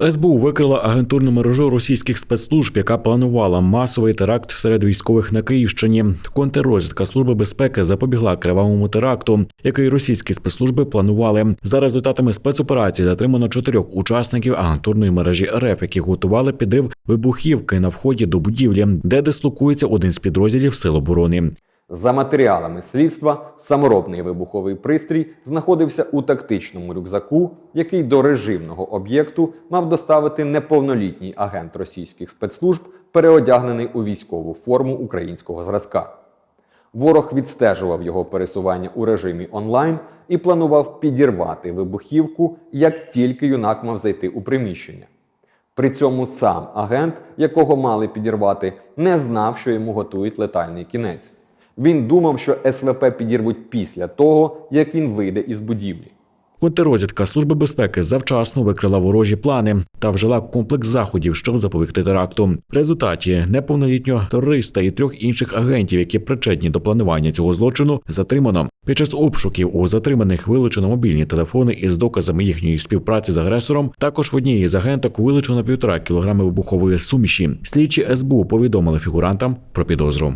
СБУ викрила агентурну мережу російських спецслужб, яка планувала масовий теракт серед військових на Київщині. Контррозвідка служби безпеки запобігла кривавому теракту, який російські спецслужби планували. За результатами спецоперації затримано чотирьох учасників агентурної мережі РФ, які готували підрив вибухівки на вході до будівлі, де дислокується один з підрозділів Сил оборони. За матеріалами слідства, саморобний вибуховий пристрій знаходився у тактичному рюкзаку, який до режимного об'єкту мав доставити неповнолітній агент російських спецслужб, переодягнений у військову форму українського зразка. Ворог відстежував його пересування у режимі онлайн і планував підірвати вибухівку, як тільки юнак мав зайти у приміщення. При цьому сам агент, якого мали підірвати, не знав, що йому готують летальний кінець. Він думав, що СВП підірвуть після того, як він вийде із будівлі. Контррозвідка Служби безпеки завчасно викрила ворожі плани та вжила комплекс заходів, щоб запобігти теракту. В результаті неповнолітнього терориста і трьох інших агентів, які причетні до планування цього злочину, затримано. Під час обшуків у затриманих вилучено мобільні телефони із доказами їхньої співпраці з агресором. Також в одній з агенток вилучено півтора кілограми вибухової суміші. Слідчі СБУ повідомили фігурантам про підозру.